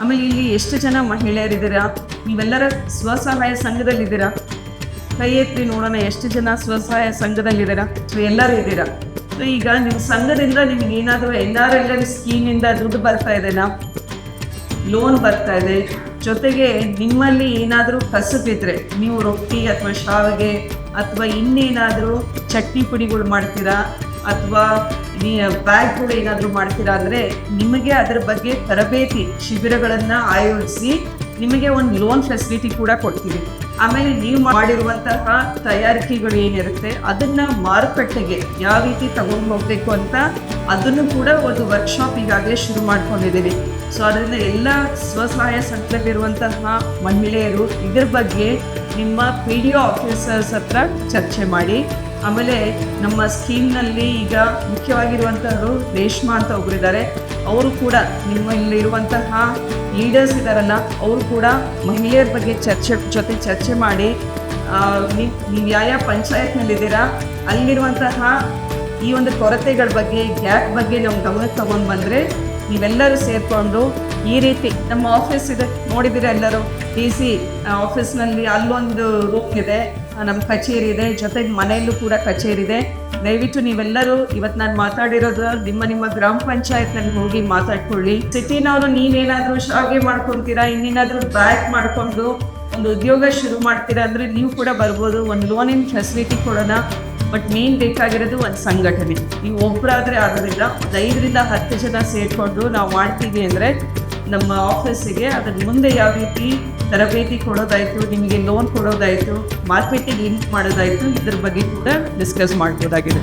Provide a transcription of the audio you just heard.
ಆಮೇಲೆ ಇಲ್ಲಿ ಎಷ್ಟು ಜನ ಮಹಿಳೆಯರಿದ್ದೀರಾ? ನೀವೆಲ್ಲರ ಸ್ವಸಹಾಯ ಸಂಘದಲ್ಲಿದ್ದೀರಾ? ಕೈ ಎತ್ತಿ ನೋಡೋಣ, ಎಷ್ಟು ಜನ ಸ್ವಸಹಾಯ ಸಂಘದಲ್ಲಿದ್ದೀರಾ? ಸೊ ಎಲ್ಲರೂ ಇದ್ದೀರಾ? ಸೊ ಈಗ ನಿಮ್ಮ ಸಂಘದಿಂದ ನಿಮ್ಗೆ ಏನಾದರೂ ಎನ್ ಆರ್ ಎಲ್ ಎಲ್ ಸ್ಕೀಮಿಂದ ದುಡ್ಡು ಬರ್ತಾ ಇದೆನಾ ಲೋನ್ ಬರ್ತಾ ಇದೆ. ಜೊತೆಗೆ ನಿಮ್ಮಲ್ಲಿ ಏನಾದರೂ ಕಸಬಿದ್ರೆ, ನೀವು ರೊಟ್ಟಿ ಅಥವಾ ಶಾವಿಗೆ ಅಥವಾ ಇನ್ನೇನಾದರೂ ಚಟ್ನಿ ಪುಡಿಗಳು ಮಾಡ್ತೀರಾ? ಅಥವಾ ಬ್ಯಾಗ್ಗಳು ಏನಾದರೂ ಮಾಡ್ತೀರಾ ಅಂದರೆ ನಿಮಗೆ ಅದರ ಬಗ್ಗೆ ತರಬೇತಿ ಶಿಬಿರಗಳನ್ನು ಆಯೋಜಿಸಿ ನಿಮಗೆ ಒಂದು ಲೋನ್ ಫೆಸಿಲಿಟಿ ಕೂಡ ಕೊಡ್ತೀವಿ. ಆಮೇಲೆ ನೀವು ಮಾಡಿರುವಂತಹ ತಯಾರಿಕೆಗಳು ಏನಿರುತ್ತೆ, ಅದನ್ನು ಮಾರುಕಟ್ಟೆಗೆ ಯಾವ ರೀತಿ ತಗೊಂಡು ಹೋಗಬೇಕು ಅಂತ ಅದನ್ನು ಕೂಡ ಒಂದು ವರ್ಕ್ಶಾಪ್ ಈಗಾಗಲೇ ಶುರು ಮಾಡ್ಕೊಂಡಿದ್ದೀವಿ. ಸೊ ಅದರಿಂದ ಎಲ್ಲ ಸ್ವಸಹಾಯ ಸಂಘದಲ್ಲಿರುವಂತಹ ಮಹಿಳೆಯರು ಇದರ ಬಗ್ಗೆ ನಿಮ್ಮ ಪಿ ಡಿ ಒ ಆಫೀಸರ್ಸ್ ಹತ್ರ ಚರ್ಚೆ ಮಾಡಿ ಆಮೇಲೆ ನಮ್ಮ ಸ್ಕೀಮ್ನಲ್ಲಿ ಈಗ ಮುಖ್ಯವಾಗಿರುವಂತಹವರು ರೇಷ್ಮಾ ಅಂತ ಒಬ್ಬರಿದ್ದಾರೆ ಅವರು ಕೂಡ ನಿಮ್ಮ ಇಲ್ಲಿರುವಂತಹ ಲೀಡರ್ಸ್ ಇದ್ದಾರಲ್ಲ, ಅವರು ಕೂಡ ಮಹಿಳೆಯರ ಬಗ್ಗೆ ಚರ್ಚೆ ಜೊತೆ ಚರ್ಚೆ ಮಾಡಿ ನೀವು ಯಾವ ಯಾವ ಪಂಚಾಯತ್ನಲ್ಲಿದ್ದೀರಾ ಅಲ್ಲಿರುವಂತಹ ಈ ಒಂದು ಕೊರತೆಗಳ ಬಗ್ಗೆ ಗ್ಯಾಪ್ ಬಗ್ಗೆ ನಮ್ಮ ಗಮನಕ್ಕೆ ತಗೊಂಡು ಬಂದರೆ ನೀವೆಲ್ಲರೂ ಸೇರಿಕೊಂಡು ಈ ರೀತಿ ನಮ್ಮ ಆಫೀಸ್ ಇದೆ, ನೋಡಿದ್ದೀರಾ ಎಲ್ಲರೂ? ಡಿ ಸಿ ಆಫೀಸ್ನಲ್ಲಿ ಅಲ್ಲೊಂದು ರೂಮ್ ಇದೆ. ನಮ್ಮ ಕಚೇರಿ ಇದೆ. ಜೊತೆಗೆ ಮನೆಯಲ್ಲೂ ಕೂಡ ಕಚೇರಿ ಇದೆ. ದಯವಿಟ್ಟು ನೀವೆಲ್ಲರೂ ಇವತ್ತು ನಾನು ಮಾತಾಡಿರೋದು ನಿಮ್ಮ ನಿಮ್ಮ ಗ್ರಾಮ ಪಂಚಾಯತ್ನಲ್ಲಿ ಹೋಗಿ ಮಾತಾಡ್ಕೊಳ್ಳಿ. ಸಿಟಿನವರು ನೀವೇನಾದರೂ ಶಾಗೆ ಮಾಡ್ಕೊತೀರಾ, ಇನ್ನೇನಾದರೂ ಬ್ಯಾಕ್ ಮಾಡಿಕೊಂಡು ಒಂದು ಉದ್ಯೋಗ ಶುರು ಮಾಡ್ತೀರಾ ಅಂದರೆ ನೀವು ಕೂಡ ಬರ್ಬೋದು. ಒಂದು ಲೋನಿನ ಫೆಸಿಲಿಟಿ ಕೊಡೋಣ. ಬಟ್ ಮೇನ್ ಬೇಕಾಗಿರೋದು ಒಂದು ಸಂಘಟನೆ. ನೀವು ಒಬ್ಬರಾದರೆ ಆಗೋದಿಲ್ಲ. ಒಂದು ಐದರಿಂದ ಹತ್ತು ಜನ ಸೇರಿಕೊಂಡು ನಾವು ಮಾಡ್ತೀವಿ ಅಂದರೆ ನಮ್ಮ ಆಫೀಸಿಗೆ ಅದ್ರ ಮುಂದೆ ಯಾವ ರೀತಿ ತರಬೇತಿ ಕೊಡೋದಾಯಿತು, ನಿಮಗೆ ಲೋನ್ ಕೊಡೋದಾಯಿತು ಮಾರ್ಕೆಟಿಗೆ ಲಿಂಕ್ ಮಾಡೋದಾಯಿತು, ಇದ್ರ ಬಗ್ಗೆ ಕೂಡ ಡಿಸ್ಕಸ್ ಮಾಡ್ಬೋದಾಗಿದೆ.